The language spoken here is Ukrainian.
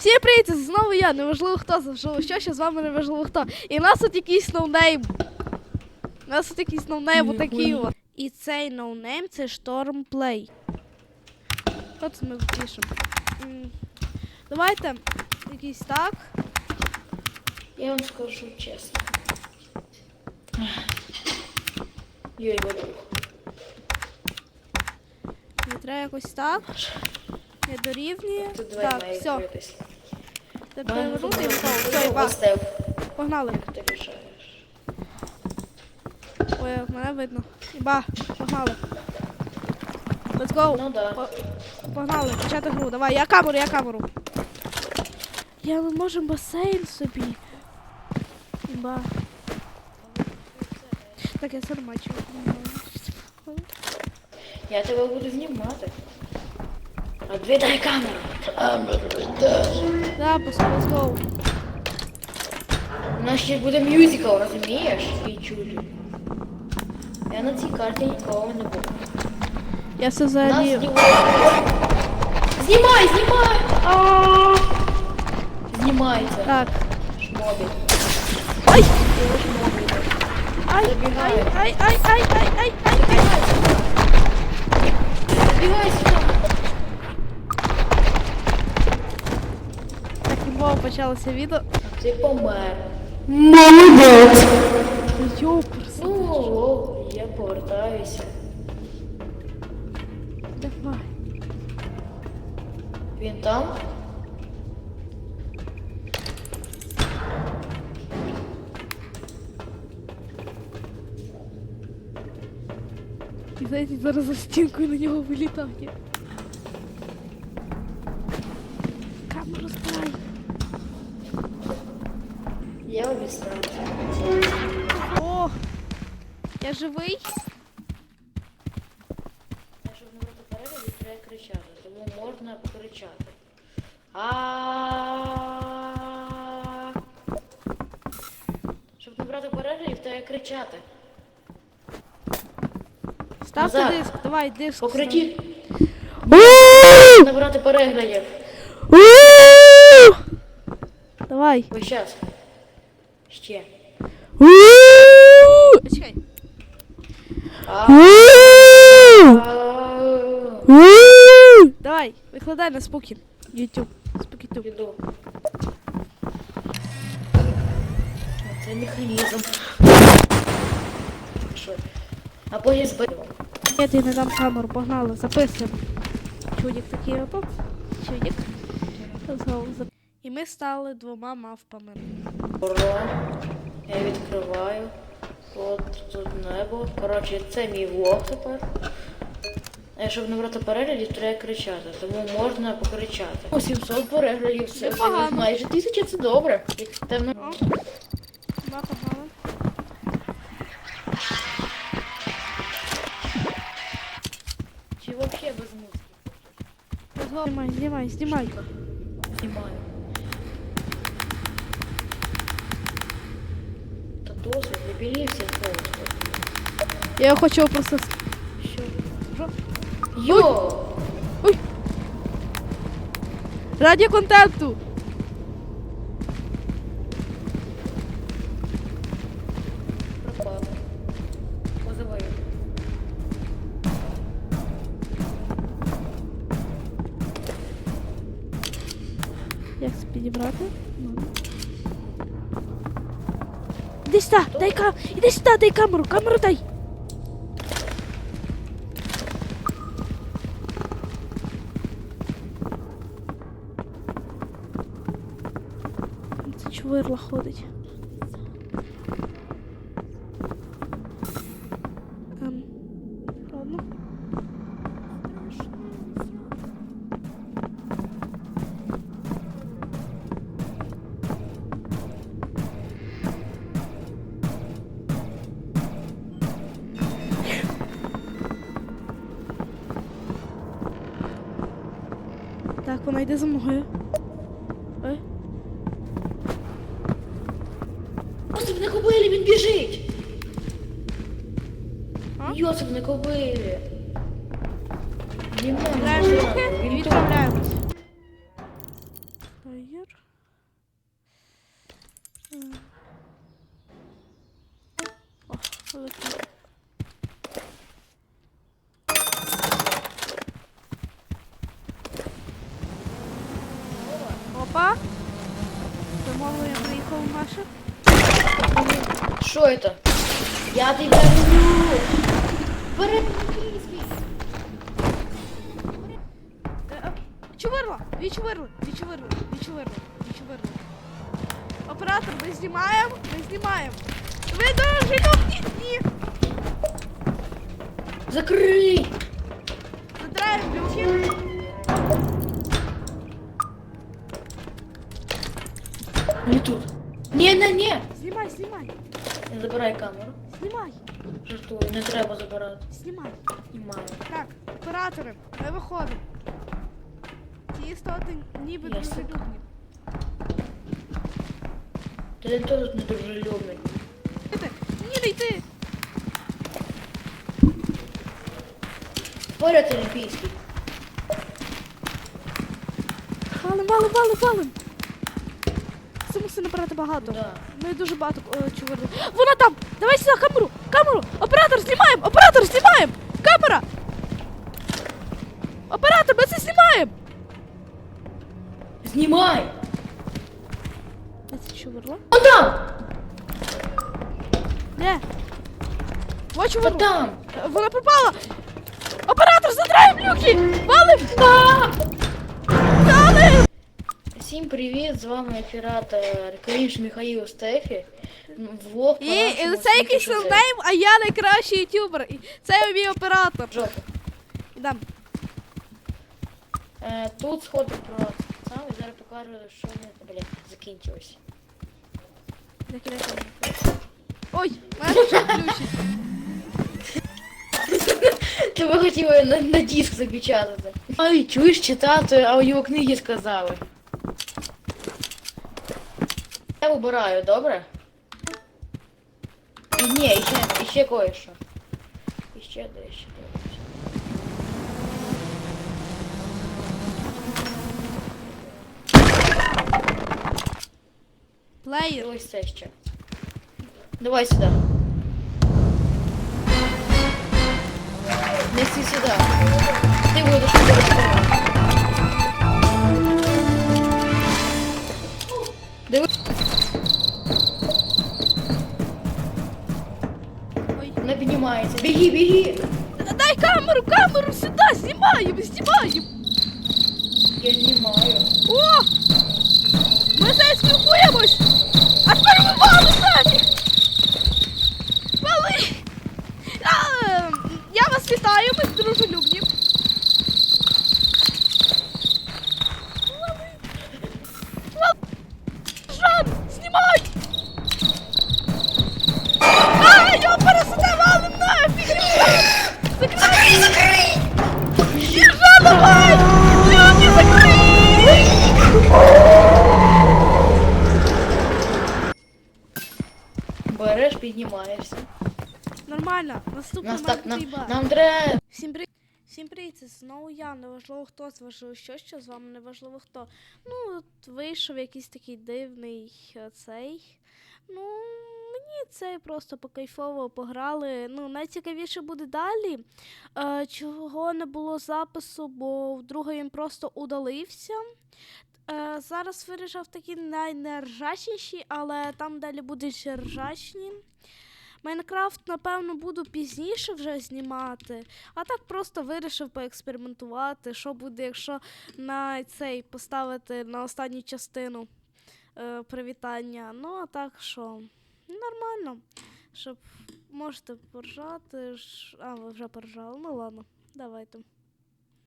Всім привіт, це знову я, неважливо хто, завжди що, що з вами неважливо хто. І в нас тут якийсь ноунейм. У нас тут якийсь ноунейм отакий от. І цей ноунейм це Штормплей. Це ми пишемо? Давайте якийсь так. Я вам скажу чесно. Бабух. І треба якось так. Не дорівнює. Так, все. Мене перевернути і. Все, ба. Погнали. Ти? Ой, мене видно. Іба, погнали. Let's go. Ну да. По- Погнали, почати гру. Давай, я камеру, я камеру. Я ми можемо басейн собі. Іба. Так, я сам бачу. Я тебе буду знімати. Віддай камеру. Запуск, let's go. У нас ще буде мюзикл, розумієш? І чудо. Я на цій карті нікого не буду. Я все знімають. Знімай, знімай! А! Знімається. Так. Шмобі. Ай! Ай, ай, Забігай. ай, ай, ай, ай, ай, ай, ай. Забігай імбово почалося відео. Ти помер. Йоперс. Ну, о, я повертаюся. Давай. Він там? І знаєте, зараз за стінкою на нього вилітає. Камеру збирай. Я обіцяю. О! Я живий? Щоб не бути перегляді, треба кричати, тому можна покричати. А. Щоб не брати переглядів, треба кричати. Ставте Назар. диск, давай диск. Покричи. став. Не брати переглядів. Давай. Ось щас. Ще. Чекай. Давай, викладай на спокі. YouTube. Спокі туб. Це механізм. Що? А потім збив. Я тобі не дам камеру, погнали, записуємо. Чудик такий отут. Чудик. І ми стали двома мавпами. Ура. Я відкриваю. От тут небо. Коротше, це мій влог тепер. Е, Щоб не брати переглядів, треба кричати, тому можна покричати. 700 переглядів, це Непогано. майже тисяча, це добре. Темно. О. Чи взагалі без музики? Знімай, знімай, знімай. Знімаю. Та досить, дебілівся просто. Я хочу просто. с- Що? Що? Йо! Ой! Раді контенту! Пропав. Позиваю. Як це підібрати? Іди сюди, дай кам... Іди сюди, дай камеру, камеру дай! Це чвирла ходить. Вона йде за мною. Ой. Йосип на кобилі, він біжить! А? Йосип на кобилі. Він руки і тут. відправляємось. Та я плеєр. М. О, великий. Що это? Я тебя люблю! Фрізбі! Е, Чувирло! Відчувирло! Відчувирло! Відчувирло! Відчувирло! Оператор, ми знімаємо! Ми знімаємо! Ви дуже любні! Ні! Закрий! Оператори, ми виходимо. Ці істоти ніби Я дружелюбні. Ти не теж не дружелюбний. Йди! Ні, не йти! Поряд олімпійський. Валим, валим, валим, валим! Це мусить набирати багато. Да. Ми дуже багато чого. Вона там! Давай сюди камеру! Камеру! Оператор, знімаємо! Оператор, знімаємо! Камера! Оператор, ми це знімаємо! Знімай! Де це чуверло? Он там! Де? Та чуверло! там! Вона пропала! Оператор, задраємо люки! Валим! Валим! Всім привіт, з вами оператор Крінж Михаїл Стефі. Влог по І, нашому і це якийсь світу а я найкращий ютубер. І це мій оператор. Жопа. Ідем. Е, тут сходи про сам і зараз покажу, що не блядь, закінчилось. Ой, мене ще включить. Ви хотіли на, на диск запечатати. Ай, чуєш читати аудіокниги сказали. Я вибираю, добре? І ні, ще, ще кое-що. І ще дещо. Плеєр. ось це ще. Давай сюди. Неси сюди. Ти будеш користувати. Диви. Ой. Не піднімається. Біги, біги. Дай камеру, камеру сюди, знімаємо, знімаємо. Я знімаю. О! Ми зараз спілкуємось! А тепер ми валимо самі. Вали! Я вас вітаю, ми дружелюбні. Береш, піднімаєшся. Нормально, наступна Нас так, нам, нам... нам треба. Всім привіт! Всім привіт, це знову я, неважливо хто, це важливо що, що з вами неважливо хто. Ну, от вийшов якийсь такий дивний е, цей. Ну, мені це просто покайфово пограли. Ну, найцікавіше буде далі. Е, чого не було запису, бо вдруге він просто удалився. Е, зараз вирішив такі найнержачніші, але там далі будуть ржачні. Майнкрафт, напевно, буду пізніше вже знімати, а так просто вирішив поекспериментувати, що буде, якщо на цей поставити на останню частину е, привітання. Ну, а так що, нормально. Щоб можете поржати. А, ви вже поржали. Ну ладно, давайте.